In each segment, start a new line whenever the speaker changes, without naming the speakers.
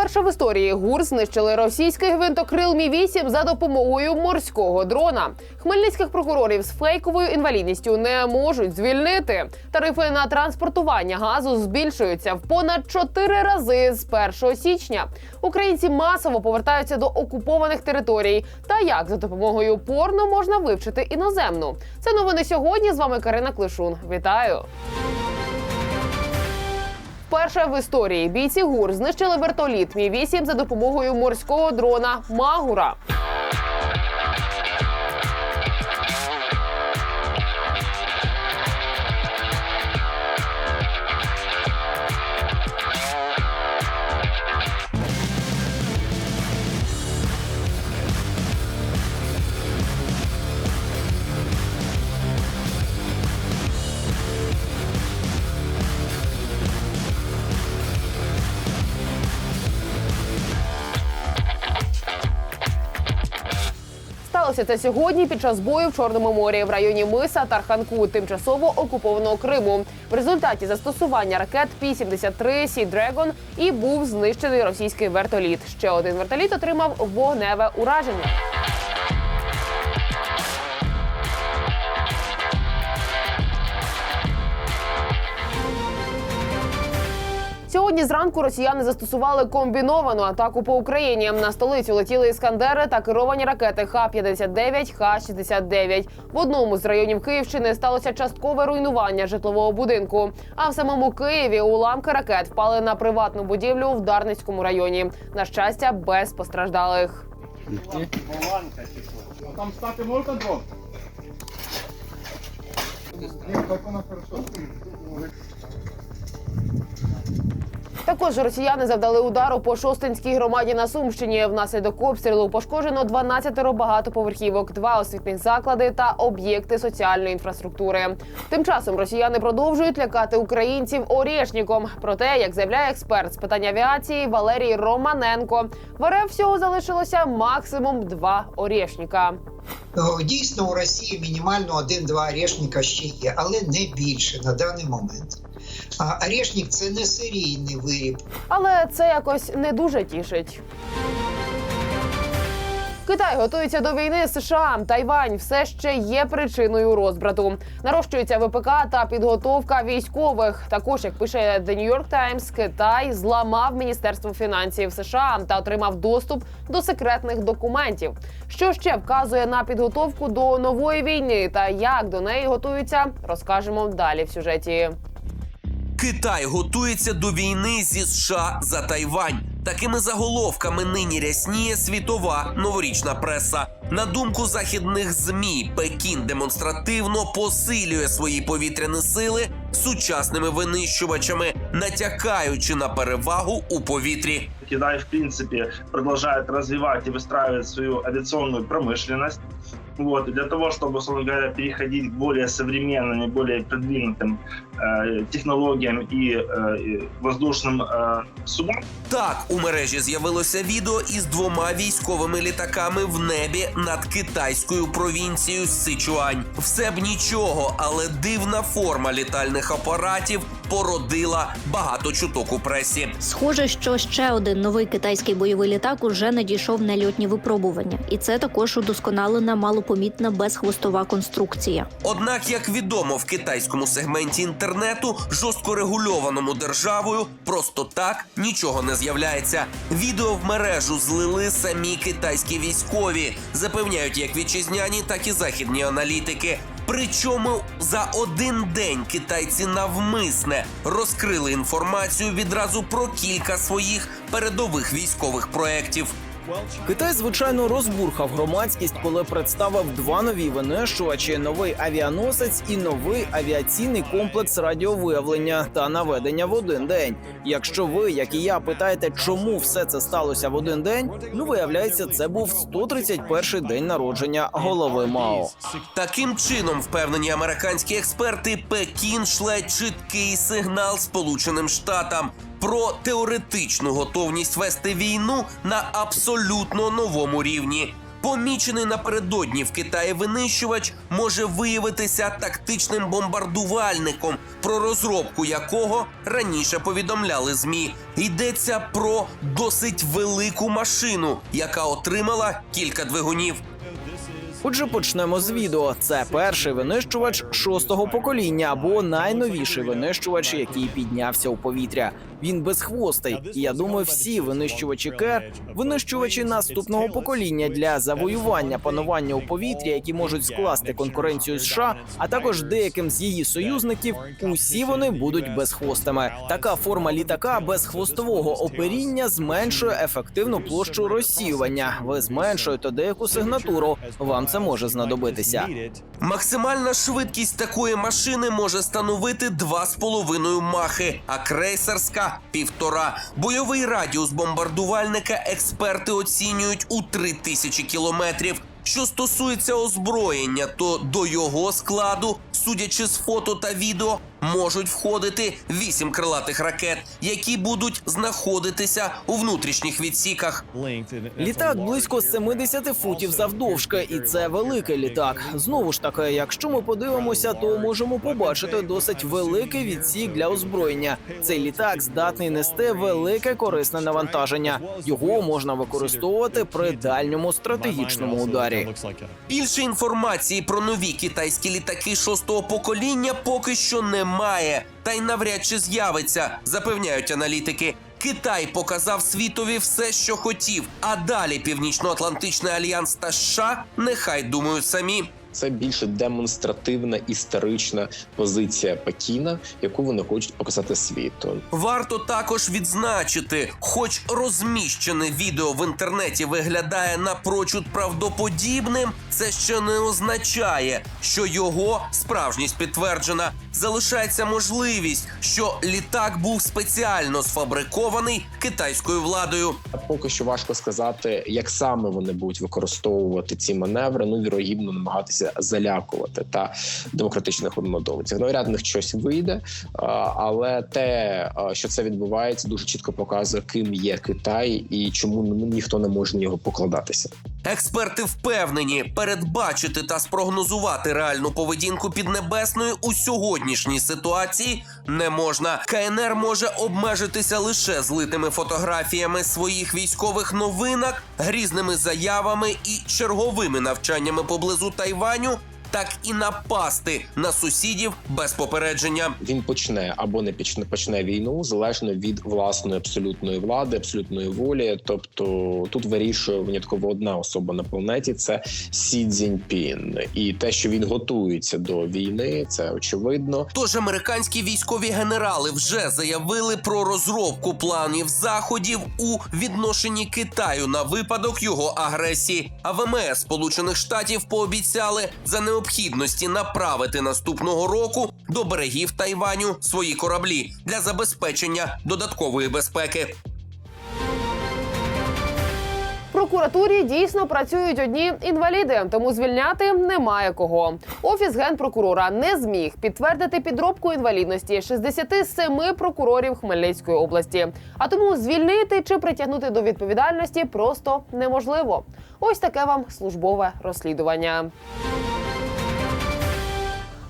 Вперше в історії ГУР знищили російський гвинтокрил Мі 8 за допомогою морського дрона. Хмельницьких прокурорів з фейковою інвалідністю не можуть звільнити. Тарифи на транспортування газу збільшуються в понад 4 рази з 1 січня. Українці масово повертаються до окупованих територій. Та як за допомогою порно можна вивчити іноземну? Це новини сьогодні. З вами Карина Клишун. Вітаю. Вперше в історії бійці ГУР знищили вертоліт Мі 8 за допомогою морського дрона Магура. Сталося це сьогодні під час бою в Чорному морі в районі Миса Тарханку, тимчасово окупованого Криму. В результаті застосування ракет Пі-73 Сі Дрегон і був знищений російський вертоліт. Ще один вертоліт отримав вогневе ураження. Сьогодні зранку росіяни застосували комбіновану атаку по Україні. На столицю летіли іскандери та керовані ракети Х-59, Х-69. В одному з районів Київщини сталося часткове руйнування житлового будинку. А в самому Києві уламки ракет впали на приватну будівлю в Дарницькому районі. На щастя, без постраждалих.
Там стати можна дрон? Ні, так вона хорошо.
Також росіяни завдали удару по Шостинській громаді на Сумщині. Внаслідок обстрілу пошкоджено 12 багатоповерхівок, два освітних заклади та об'єкти соціальної інфраструктури. Тим часом росіяни продовжують лякати українців орєшніком. Проте, як заявляє експерт з питань авіації Валерій Романенко, в РФ всього залишилося максимум два орєшніка.
Дійсно, у Росії мінімально один-два орешника ще є, але не більше на даний момент. А орешник це не серійний виріб.
Але це якось не дуже тішить. Китай готується до війни з США. Тайвань все ще є причиною розбрату. Нарощується ВПК та підготовка військових. Також, як пише The New York Times, Китай зламав Міністерство фінансів США та отримав доступ до секретних документів. Що ще вказує на підготовку до нової війни та як до неї готуються, розкажемо далі в сюжеті.
Китай готується до війни зі США за Тайвань. Такими заголовками нині рясніє світова новорічна преса. На думку західних змі, Пекін демонстративно посилює свої повітряні сили сучасними винищувачами, натякаючи на перевагу у повітрі.
Китай, в принципе, продолжает развивать и выстраивать свою авиационную промышленность. Вот, и для того, чтобы, условно говоря, переходить к более современным и более продвинутым э, технологиям и, э, и воздушным э, судам,
Так, у мережі з'явилося відео із двома військовими літаками в небі над китайською провінцією Сичуань. Все б нічого, але дивна форма літальних апаратів породила багато чуток у пресі.
Схоже, що ще один новий китайський бойовий літак уже надійшов на льотні випробування, і це також удосконалена малопомітна безхвостова конструкція.
Однак, як відомо в китайському сегменті інтернету, жорстко регульованому державою, просто так нічого не з'являється. Відео в мережу злили самі китайські військові, запевняють як вітчизняні, так і західні аналітики. Причому за один день китайці навмисне розкрили інформацію відразу про кілька своїх передових військових проєктів.
Китай, звичайно, розбурхав громадськість, коли представив два нові винищувачі: новий авіаносець і новий авіаційний комплекс радіовиявлення та наведення в один день. Якщо ви, як і я, питаєте, чому все це сталося в один день, ну виявляється, це був 131-й день народження голови Мао.
Таким чином, впевнені американські експерти, Пекін шле чіткий сигнал Сполученим Штатам про теоретичну готовність вести війну на абсолютно новому рівні. Помічений напередодні в Китаї винищувач може виявитися тактичним бомбардувальником, про розробку якого раніше повідомляли змі. Йдеться про досить велику машину, яка отримала кілька двигунів.
Отже, почнемо з відео. Це перший винищувач шостого покоління або найновіший винищувач, який піднявся у повітря. Він безхвостий. І я думаю, всі винищувачі КЕР – винищувачі наступного покоління для завоювання панування у повітрі, які можуть скласти конкуренцію США, а також деяким з її союзників. Усі вони будуть безхвостими. Така форма літака без хвостового оперіння зменшує ефективну площу розсіювання. Ви зменшуєте деяку сигнатуру. Вам це може знадобитися.
Максимальна швидкість такої машини може становити 2,5 махи, а крейсерська півтора. Бойовий радіус бомбардувальника експерти оцінюють у 3000 кілометрів. Що стосується озброєння, то до його складу, судячи з фото та відео, можуть входити вісім крилатих ракет, які будуть знаходитися у внутрішніх відсіках.
Літак близько 70 футів завдовжки, і це великий літак. Знову ж таки, якщо ми подивимося, то можемо побачити досить великий відсік для озброєння. Цей літак здатний нести велике корисне навантаження. Його можна використовувати при дальньому стратегічному ударі.
Більше інформації про нові китайські літаки шостого покоління поки що немає, та й навряд чи з'явиться, запевняють аналітики. Китай показав світові все, що хотів. А далі Північно-Атлантичний альянс та США нехай думають самі.
Це більше демонстративна історична позиція Пекіна, яку вони хочуть показати світу.
Варто також відзначити, хоч розміщене відео в інтернеті виглядає напрочуд правдоподібним, це ще не означає, що його справжність підтверджена. Залишається можливість, що літак був спеціально сфабрикований китайською владою.
Поки що важко сказати, як саме вони будуть використовувати ці маневри. Ну вірогідно намагатися залякувати та демократичних однодумців. Навряд них щось вийде, але те, що це відбувається, дуже чітко показує, ким є Китай і чому ніхто не може на нього покладатися.
Експерти впевнені, передбачити та спрогнозувати реальну поведінку Піднебесної у сьогоднішній ситуації не можна. КНР може обмежитися лише злитими фотографіями своїх військових новинок, грізними заявами і черговими навчаннями поблизу Тайваню. Так і напасти на сусідів без попередження.
Він почне або не почне почне війну залежно від власної абсолютної влади, абсолютної волі. Тобто тут вирішує винятково одна особа на планеті це Сі Цзіньпін. і те, що він готується до війни, це очевидно.
Тож американські військові генерали вже заявили про розробку планів заходів у відношенні Китаю на випадок його агресії. А ВМС Сполучених Штатів пообіцяли за необхідності направити наступного року до берегів Тайваню свої кораблі для забезпечення додаткової безпеки.
Прокуратурі дійсно працюють одні інваліди, тому звільняти немає кого. Офіс генпрокурора не зміг підтвердити підробку інвалідності 67 прокурорів Хмельницької області. А тому звільнити чи притягнути до відповідальності просто неможливо. Ось таке вам службове розслідування.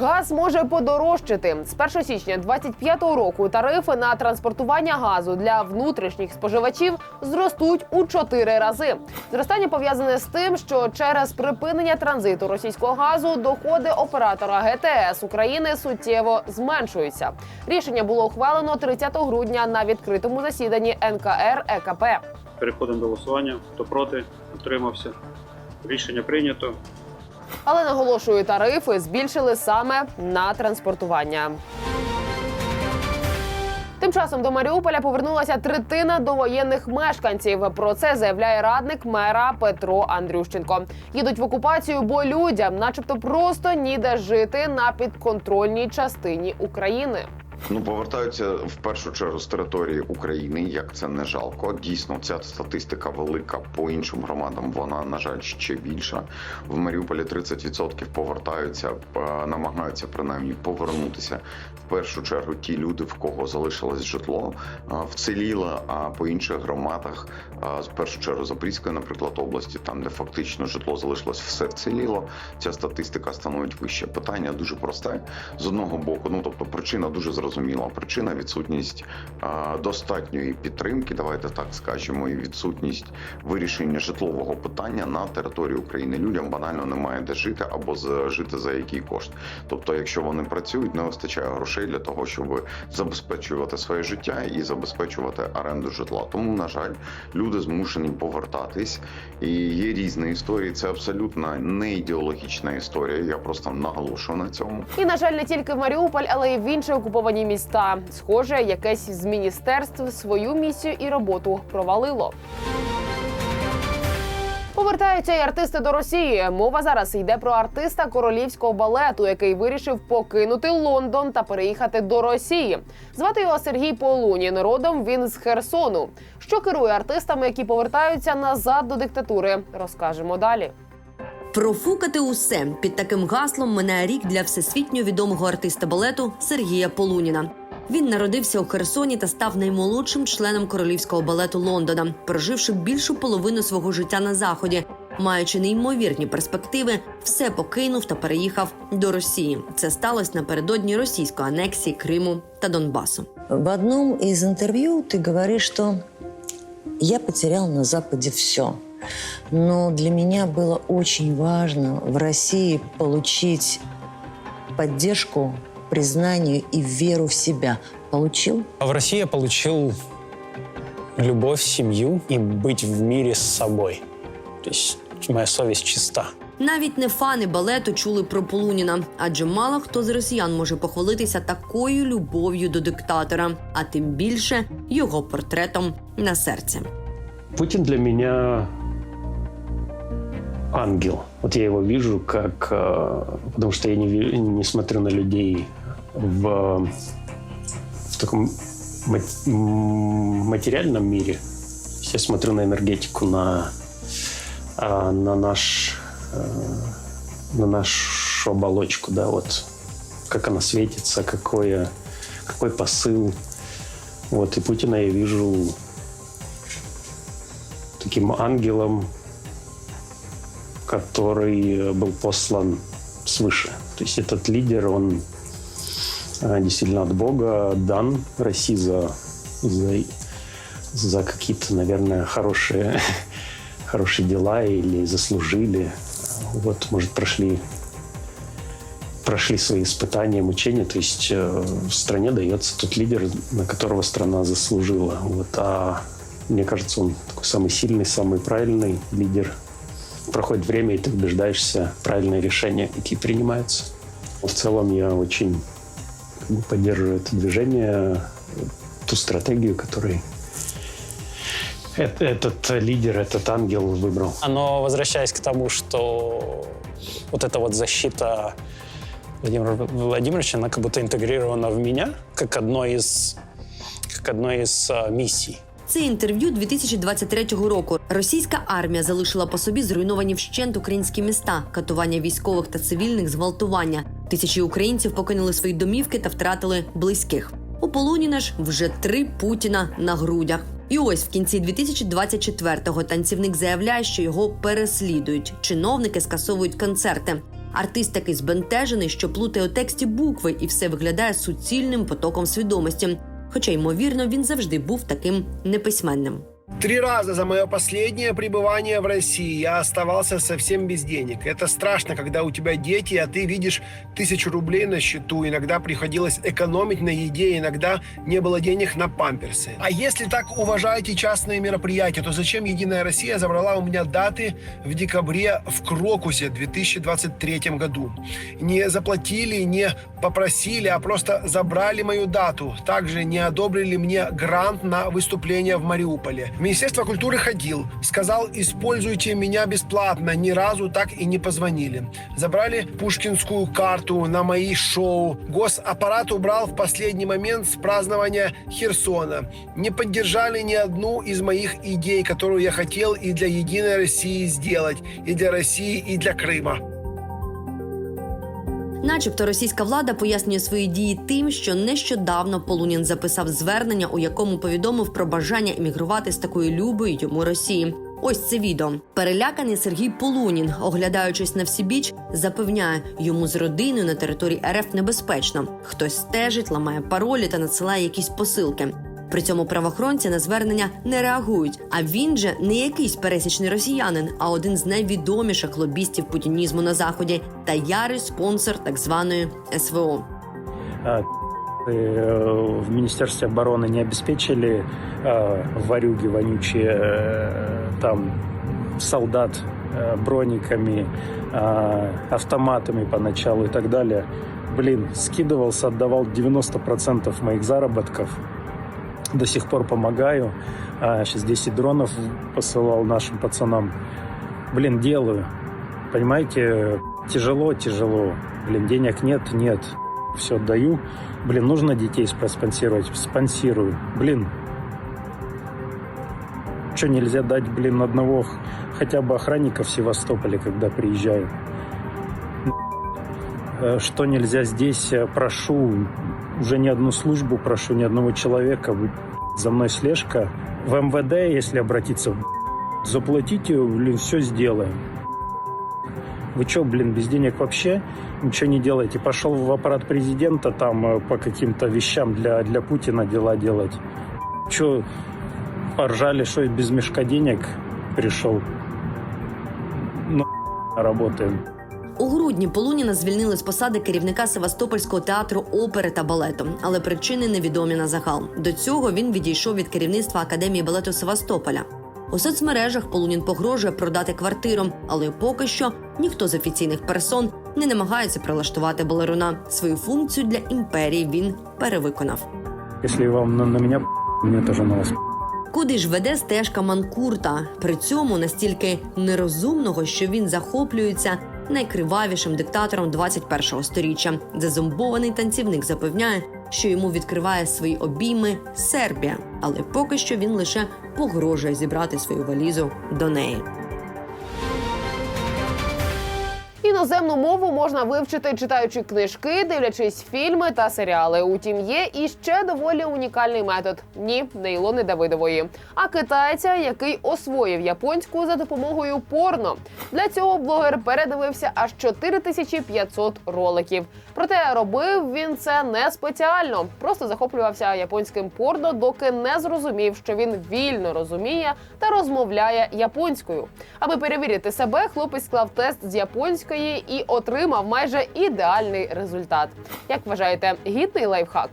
Газ може подорожчати з 1 січня 2025 року. Тарифи на транспортування газу для внутрішніх споживачів зростуть у 4 рази. Зростання пов'язане з тим, що через припинення транзиту російського газу доходи оператора ГТС України суттєво зменшуються. Рішення було ухвалено 30 грудня на відкритому засіданні НКР ЕКП.
Переходимо до голосування. Хто проти, утримався. Рішення прийнято.
Але наголошую, тарифи збільшили саме на транспортування. Тим часом до Маріуполя повернулася третина довоєнних мешканців. Про це заявляє радник мера Петро Андрющенко. Їдуть в окупацію, бо людям, начебто, просто ніде жити на підконтрольній частині України.
Ну, повертаються в першу чергу з території України, як це не жалко. Дійсно, ця статистика велика. По іншим громадам вона, на жаль, ще більша. В Маріуполі 30% повертаються, е, намагаються принаймні повернутися. В першу чергу ті люди, в кого залишилось житло, е, вціліло, а по інших громадах, е, в першу чергу Запорізької, наприклад, області, там де фактично житло залишилось, все вціліло. Ця статистика становить вище. Питання дуже просте. З одного боку, ну тобто причина дуже зрозуміла. Причина відсутність достатньої підтримки, давайте так скажемо, і відсутність вирішення житлового питання на території України. Людям банально немає де жити або за- жити за який кошт. Тобто, якщо вони працюють, не вистачає грошей для того, щоб забезпечувати своє життя і забезпечувати оренду житла. Тому, на жаль, люди змушені повертатись. І є різні історії. Це абсолютно не ідеологічна історія. Я просто наголошую на цьому.
І на жаль, не тільки в Маріуполь, але й в інші окуповані міста. Схоже, якесь з міністерств свою місію і роботу провалило. Повертаються й артисти до Росії. Мова зараз йде про артиста королівського балету, який вирішив покинути Лондон та переїхати до Росії. Звати його Сергій Полунін. Родом він з Херсону. Що керує артистами, які повертаються назад до диктатури, розкажемо далі.
Профукати усе під таким гаслом минає рік для всесвітньо відомого артиста балету Сергія Полуніна. Він народився у Херсоні та став наймолодшим членом королівського балету Лондона, проживши більшу половину свого життя на заході. Маючи неймовірні перспективи, все покинув та переїхав до Росії. Це сталося напередодні російської анексії Криму та Донбасу.
В одном из интервью ты говоришь, что я потерял на Западе все. Но для меня было очень важно в России получить поддержку, признание и веру в себя. Получил?
А в России я получил любовь, семью и быть в мире с собой. То есть моя совесть чиста.
Навіть не фани балету чули про Полуніна, адже мало хто з росіян може похвалитися такою любов'ю до диктатора, а тим більше його портретом на серці.
Путин для меня ангел. Вот я его вижу как... э, Потому что я не, не смотрю на людей в, в таком материальном мире. Я смотрю на энергетику, на, а, на наш... э, на нашу оболочку, да, вот как она светится, какое, какой посыл. Вот, и Путина я вижу таким ангелом, который э, был послан свыше. То есть этот лидер, он э, действительно от Бога дан России за, за, за какие-то, наверное, хорошие, хорошие дела или заслужили. Вот, может, прошли прошли свои испытания, мучения. То есть э, в стране дается тот лидер, на которого страна заслужила. Вот, а мне кажется, он такой самый сильный, самый правильный лидер. Проходит время, и ты убеждаешься, правильные решения, какие принимаются. В целом я очень поддерживаю это движение, ту стратегию, которую эт- этот лидер, этот ангел выбрал.
Но возвращаясь к тому, что вот эта вот защита Владимира Владимировича, она как будто интегрирована в меня, как одно из, как одно из а, миссий.
Це інтерв'ю 2023 року. Російська армія залишила по собі зруйновані вщент українські міста, катування військових та цивільних, зґвалтування. Тисячі українців покинули свої домівки та втратили близьких. У Полуніна ж вже три Путіна на грудях. І ось в кінці 2024-го танцівник заявляє, що його переслідують. Чиновники скасовують концерти. Артист такий збентежений, що плутає у тексті букви, і все виглядає суцільним потоком свідомості. Хоча, ймовірно, він завжди був таким неписьменним.
Три раза за мое последнее пребывание в России я оставался совсем без денег. Это страшно, когда у тебя дети, а ты видишь тысячу рублей на счету. Иногда приходилось экономить на еде, иногда не было денег на памперсы. А если так уважаете частные мероприятия, то зачем Единая Россия забрала у меня даты в декабре в Крокусе 2023 году? Не заплатили, не попросили, а просто забрали мою дату. Также не одобрили мне грант на выступление в Мариуполе. Министерство культуры ходил, сказал, используйте меня бесплатно, ни разу так и не позвонили. Забрали пушкинскую карту на мои шоу. Госаппарат убрал в последний момент с празднования Херсона. Не поддержали ни одну из моих идей, которую я хотел и для Единой России сделать, и для России, и для Крыма.
Начебто російська влада пояснює свої дії тим, що нещодавно Полунін записав звернення, у якому повідомив про бажання емігрувати з такою любою йому Росії. Ось це відео. Переляканий Сергій Полунін, оглядаючись на всібіч, запевняє, йому з родиною на території РФ небезпечно. Хтось стежить, ламає паролі та надсилає якісь посилки. При цьому правоохоронці на звернення не реагують. А він же не якийсь пересічний росіянин, а один з найвідоміших лобістів путінізму на заході та ярий спонсор так званої СВО.
А, э, в Министерстве обороны не обеспечили э, варюги вонючие э, там солдат э, брониками, э, автоматами поначалу и так далее. Блин, скидывался, отдавал 90% моих заработков. До сих пор помогаю. А, сейчас 10 дронов посылал нашим пацанам. Блин, делаю. Понимаете, тяжело, тяжело. Блин, денег нет, нет. Все даю. Блин, нужно детей проспонсировать. Спонсирую. Блин. Что нельзя дать, блин, одного хотя бы охранника в Севастополе, когда приезжаю? Э, Что нельзя здесь? Э, Прошу, уже не одну службу прошу, ни одного человека. За мной слежка. В МВД, если обратиться, заплатите, блин, все сделаем. Вы что, блин, без денег вообще ничего не делаете? Пошел в аппарат президента там э, по каким-то вещам для, для Путина дела делать. Че, поржали, что без мешка денег пришел? Ну, работаем.
У грудні Полуніна звільнили з посади керівника Севастопольського театру опери та балету, але причини невідомі на загал. До цього він відійшов від керівництва академії балету Севастополя. У соцмережах Полунін погрожує продати квартиру, але поки що ніхто з офіційних персон не намагається прилаштувати балеруна. Свою функцію для імперії він перевиконав.
Если вам на, на меня мне тоже на вас
Куди ж веде стежка Манкурта, при цьому настільки нерозумного, що він захоплюється найкривавішим диктатором 21-го сторіччя. Зазомбований танцівник запевняє, що йому відкриває свої обійми Сербія, але поки що він лише погрожує зібрати свою валізу до неї.
Іноземну мову можна вивчити, читаючи книжки, дивлячись фільми та серіали. Утім, є і ще доволі унікальний метод. Ні, не Ілони Давидової, а китайця, який освоїв японську за допомогою порно. Для цього блогер передивився аж 4500 роликів. Проте робив він це не спеціально, просто захоплювався японським порно, доки не зрозумів, що він вільно розуміє та розмовляє японською. Аби перевірити себе, хлопець склав тест з японської і отримав майже ідеальний результат. Як вважаєте, гідний лайфхак?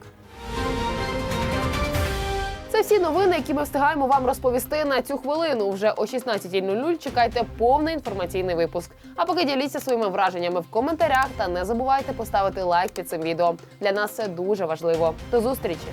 Це всі новини, які ми встигаємо вам розповісти на цю хвилину. Вже о 16.00 чекайте повний інформаційний випуск. А поки діліться своїми враженнями в коментарях та не забувайте поставити лайк під цим відео. Для нас це дуже важливо. До зустрічі!